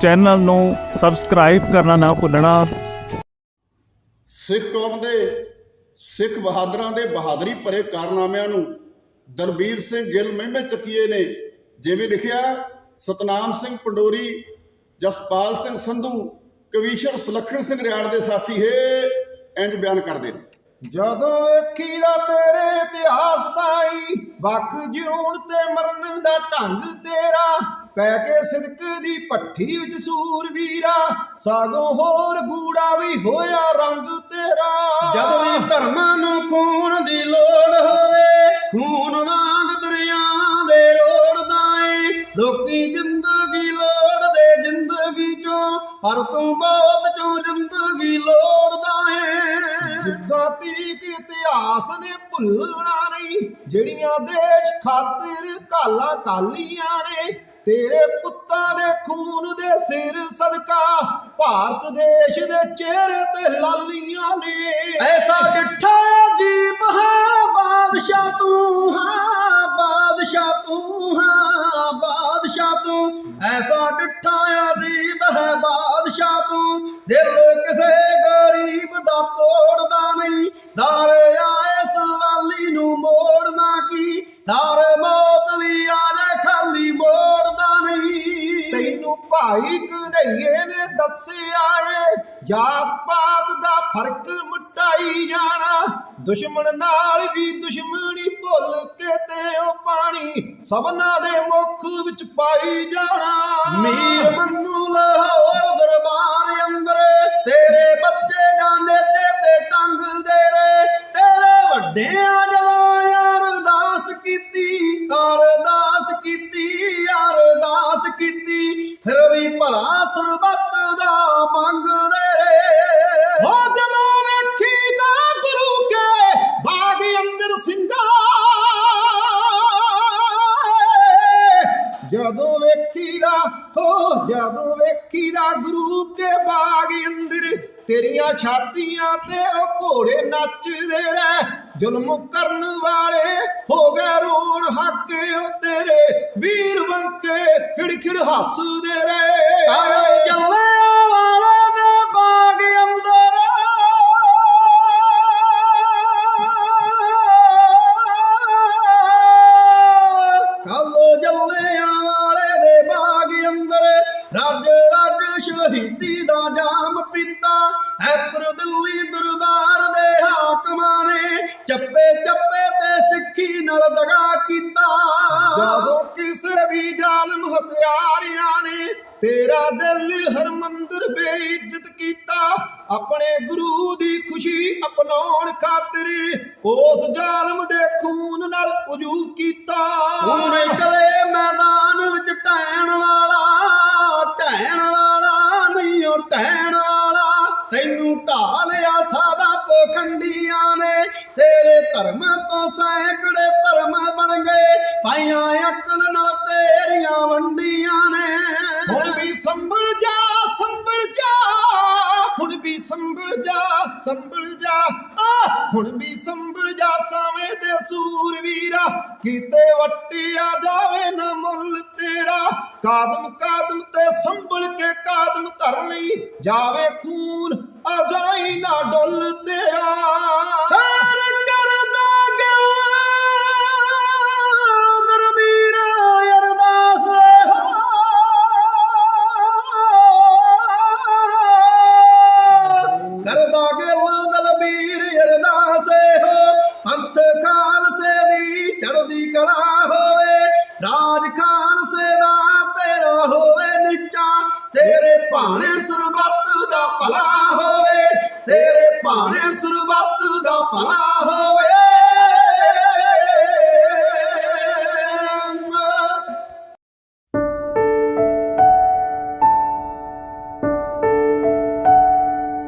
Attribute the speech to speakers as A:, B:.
A: Channel ਨੂੰ subscribe ਕਰਨਾ ਨਾ ਭੁੱਲਣਾ।
B: ਸਿੱਖ ਕੌਮ ਦੇ ਸਿੱਖ ਬਹਾਦਰਾਂ ਦੇ ਬਹਾਦਰੀ ਭਰੇ ਕਾਰਨਾਮਿਆਂ ਨੂੰ ਦਲਬੀਰ ਸਿੰਘ ਗਿੱਲ ਮਹਿਮੇ ਚੱਕੀਏ ਨੇ ਜਿਵੇਂ ਲਿਖਿਆ ਸਤਨਾਮ ਸਿੰਘ ਪੰਡੋਰੀ ਜਸਪਾਲ ਸਿੰਘ ਸੰਧੂ ਕਵੀਸ਼ਰ ਸੁਲੱਖਣ ਸਿੰਘ ਰਿਆੜ ਦੇ ਸਾਥੀ ਹੈ ਇੰਜ ਬਿਆਨ ਕਰਦੇ ਨੇ।
C: ਜਦੋਂ ਵੇਖੀ ਦਾ ਤੇਰੇ ਇਤਿਹਾਸ ਤਾਈ ਵੱਖ ਜਿਉਣ ਤੇ ਮਰਨ ਦਾ ਢੰਗ ਤੇਰਾ ਪੈ ਕੇ ਸਿਦਕ ਦੀ ਪੱਠੀ ਵਿੱਚ ਸੂਰਵੀਰਾ ਸਾਗੋਂ ਹੋਰ ਗੂੜਾ ਵੀ ਹੋਇਆ ਰੰਗ ਤੇਰਾ।
B: ਜਦ ਵੀ ਧਰਮਾਂ ਨੂੰ ਖੂਨ ਦੀ ਲੋੜ ਹੋਵੇ ਖੂਨ ਵਾਂਗ ਦਰਿਆ ਦੇ ਰੋੜਦਾ ਏ ਲੋਕੀ ਜ਼ਿੰਦਗੀ ਲੋੜਦੇ ਜ਼ਿੰਦਗੀ ਚੋਂ ਪਰ ਤੂੰ ਮੌਤ ਚੋਂ ਜ਼ਿੰਦਗੀ ਲੋੜਦਾ ਏ
C: ਜਿੱਦਾਂ ਤੀਕ ਇਤਿਹਾਸ ਨੇ ਭੁੱਲਣਾ ਨਹੀਂ ਜਿਹੜੀਆਂ ਦੇਸ਼ ਖਾਤਰ ਕਾਲਾ ਕਾਲੀਆਂ ਨੇ ਤੇਰੇ ਪੁੱਤਾਂ ਦੇ ਖੂਨ ਦੇ ਸਿਰ ਸਦਕਾ, ਭਾਰਤ ਦੇਸ਼ ਦੇ ਚਿਹਰੇ ਤੇ ਲਾਲੀਆਂ ਨੇ।
B: ਐਸਾ ਡਿੱਠਾ ਅਜੀਬ ਹੈ ਬਾਦਸ਼ਾਹ ਤੂੰ, ਹਾਂ, ਬਾਦਸ਼ਾਹ ਤੂੰ, ਹਾਂ, ਬਾਦਸ਼ਾਹ ਤੂੰ। ਐਸਾ ਡਿੱਠਾ ਅਜੀਬ ਹੈ ਬਾਦਸ਼ਾਹ ਤੂੰ। ਦਿਲ ਕਿਸੇ ਗਰੀਬ ਦਾ ਤੋੜਦਾ ਨਹੀਂ ਦਾਰੇ
C: ਭਾਈ ਕਨਈਏ ਨੇ ਦੱਸਿਆ ਏ ਜਾਤ ਪਾਤ ਦਾ ਫ਼ਰਕ ਮਿਟਾਈ ਜਾਣਾ। ਦੁਸ਼ਮਣ ਨਾਲ ਵੀ ਦੁਸ਼ਮਣੀ ਭੁੱਲ ਕੇ ਤੇ ਉਹ ਪਾਣੀ ਸਭਨਾ ਦੇ ਮੁਖ ਵਿੱਚ ਪਾਈ ਜਾਣਾ।
B: ਮੀਰ ਮੰਨੂ ਜਦੋਂ
C: ਵੇਖੀ ਦਾ ਹੋ ਜਦੋਂ ਵੇਖੀ ਗੁਰੂ ਕੇ ਬਾਗ ਅੰਦਰ ਤੇਰੀਆਂ ਛਾਤੀਆਂ ਤੇ ਉਹ ਘੋੜੇ ਨੱਚਦੇ ਰਹਿ। ਜ਼ੁਲਮ ਕਰਨ ਵਾਲੇ ਹੋ ਗਏ ਰੋਣ ਹੱਕੇ ਉਹ ਤੇਰੇ। ਵੀਰ ਬੰਕੇ ਖਿੜਖਿੜ ਹੱਸਦੇ ਰਹੇ।
B: ਪੀਤਾ ਐਪਰ ਦਿੱਲੀ ਦਰਬਾਰ ਦੇ ਹਾਕਮਾਂ ਨੇ। ਚੱਪੇ ਚੱਪੇ ਤੇ ਸਿੱਖੀ ਨਾਲ ਦਗਾ ਕੀਤਾ।
C: ਜਦੋਂ ਕਿਸੇ ਵੀ ਜ਼ਾਲਮ ਹਥਿਆਰਿਆਂ ਨੇ, ਤੇਰਾ ਦਿਲ ਹਰਮੰਦਰ ਬੇਇੱਜ਼ਤ ਕੀਤਾ। ਆਪਣੇ ਗੁਰੂ ਦੀ ਖੁਸ਼ੀ ਅਪਣਾਉਣ ਖਾਤਰ ਉਸ ਜ਼ਾਲਮ ਦੇ ਖੂਨ ਨਾਲ ਉਜੂ ਕੀਤਾ।
B: ਤੂੰ ਨਹੀਂ ਕਦੇ ਮੈਦਾਨ ਧਰਮ ਤੋਂ ਸੈਂਕੜੇ ਧਰਮ ਬਣ ਗਏ। ਪਾਈਆਂ ਅਕਲ ਨਾਲ ਤੇਰੀਆਂ ਵੰਡੀਆਂ ਨੇ।
C: ਹੁਣ ਵੀ ਸੰਭਲ ਜਾ ਸੰਭਲ ਜਾ। ਹੁਣ ਵੀ ਸੰਭਲ ਜਾ ਸੰਭਲ ਜਾ। ਆ, ਹੁਣ ਵੀ ਸੰਭਲ ਜਾ ਸਾਵੇਂ ਦੇ ਸੂਰਵੀਰਾ ਕੀਤੇ ਵੱਟਿਆ ਜਾਵੇ ਨਾ ਮੁੱਲ ਤੇਰਾ। ਕਾਦਮ ਕਾਦਮ ਤੇ ਸੰਭਲ ਕੇ ਕਾਦਮ ਧਰ ਲਈ। ਜਾਵੇ ਖੂਨ ਆ ਜਾਈ ਨਾ ਡੁੱਲ
B: ਤੇਰਾ ਭਾਣੇ ਸਰਬੱਤ ਦਾ ਭਲਾ ਹੋਵੇ ਤੇਰੇ ਭਾਣੇ ਸਰਬੱਤ ਦਾ ਭਲਾ ਹੋਵੇ।